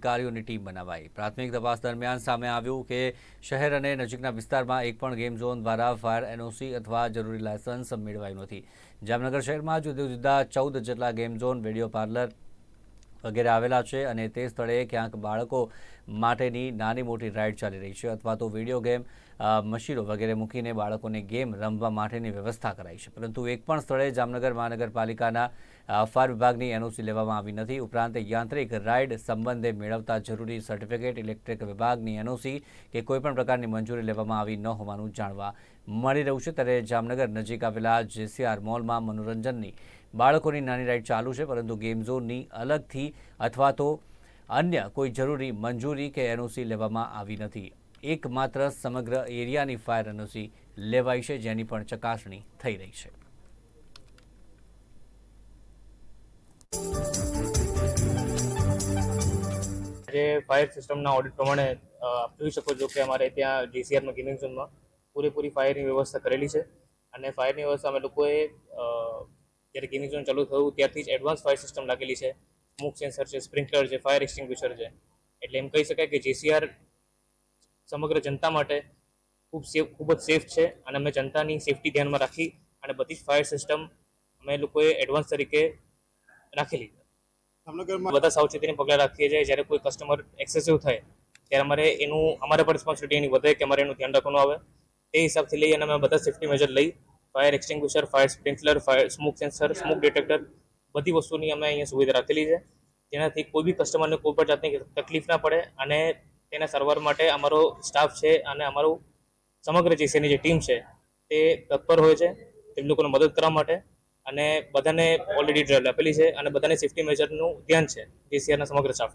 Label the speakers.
Speaker 1: અધિકારીઓની ટીમ બનાવાઈ. પ્રાથમિક તપાસ દરમિયાન સામે આવ્યું કે શહેર અને નજીકના વિસ્તારમાં એક પણ ગેમ ઝોન દ્વારા ફાયર એનઓસી અથવા જરૂરી લાયસન્સ મેળવાયું નથી. જામનગર શહેરમાં જુદા જુદા ચૌદ જેટલા ગેમ ઝોન વીડિયો પાર્લર વગેરે આવેલા છે અને તે સ્થળે ક્યાંક બાળકો માટેની નાની મોટી રાઇડ ચાલી રહી છે અથવા તો વીડિયો ગેમ મશીનો વગેરે મૂકીને બાળકોને ગેમ રમવા માટેની વ્યવસ્થા કરાઈ છે. પરંતુ એક પણ સ્થળે જામનગર મહાનગરપાલિકાના ફાયર વિભાગની એનઓસી લેવામાં આવી નથી. ઉપરાંત યાંત્રિક રાઇડ સંબંધે મેળવતા જરૂરી સર્ટિફિકેટ, ઇલેક્ટ્રિક વિભાગની એનઓસી કે કોઈપણ પ્રકારની મંજૂરી લેવામાં આવી ન હોવાનું જાણવા મળી રહ્યું છે. ત્યારે જામનગર નજીક આવેલા જેસીઆર મોલમાં મનોરંજનની બાળકોની નાની રાઇડ ચાલુ છે, પરંતુ ગેમ ઝોનની અલગથી અથવા તો અન્ય કોઈ જરૂરી મંજૂરી કે એનઓસી લેવામાં આવી નથી. એકમાત્ર સમગ્ર એરિયાની ફાયર એનઓસી લેવાઈ છે, જેની પણ ચકાસણી થઈ રહી છે.
Speaker 2: જે ફાયર સિસ્ટમના ઓડિટ પ્રમાણે આપ જોઈ શકો છો કે અમારે ત્યાં ડીસીઆરમાં, ગેમિંગ ઝોનમાં પૂરેપૂરી ફાયરની વ્યવસ્થા કરેલી છે. અને ફાયરની વ્યવસ્થા અમે લોકોએ જ્યારે ગેમિંગ ઝોન ચાલુ થયું ત્યારથી જ એડવાન્સ ફાયર સિસ્ટમ લાગેલી છે. સ્મોક સેન્સર છે સ્પ્રિંકલર છે ફાયર એક્સટિંગ્વિશર છે. એટલે એમ કહી શકાય કે જેસીઆર સમગ્ર જનતા માટે ખૂબ સેફ ખૂબ જ સેફ છે અને અમે જનતાની સેફટી ધ્યાનમાં રાખી અને બધી જ ફાયર સિસ્ટમ અમે લોકોએ એડવાન્સ તરીકે રાખેલી.
Speaker 3: જામનગરમાં
Speaker 2: બધા સાવચેતીને પગલાં રાખીએ છીએ. જ્યારે કોઈ કસ્ટમર એક્સેસિવ થાય ત્યારે અમારે એનું અમારા પર રિસ્પોન્સિબિલિટી એની વધે કે અમારે એનું ધ્યાન રાખવાનું આવે. તે હિસાબથી લઈ અને અમે બધા સેફ્ટી મેજર લઈ fire extinguisher, fire sprinkler, fire smoke sensor, smoke detector બધી વસ્તુની અમે અહીંયા સુવિધા રાખેલી છે. જેનાથી કોઈ બી કસ્ટમરને કોઈ પણ જાતની તકલીફ ના પડે અને તેના સારવાર માટે અમારો સ્ટાફ છે અને અમારું સમગ્ર જેસીની જે ટીમ છે તે તત્પર હોય છે. તેમ લોકોને મદદ કરવા માટે અને બધાને ઓલરેડી ડ્રાઈવ આપેલી છે અને બધાને સેફ્ટી મેજરનું ધ્યાન છે. જેસીઆરના સમગ્ર સ્ટાફ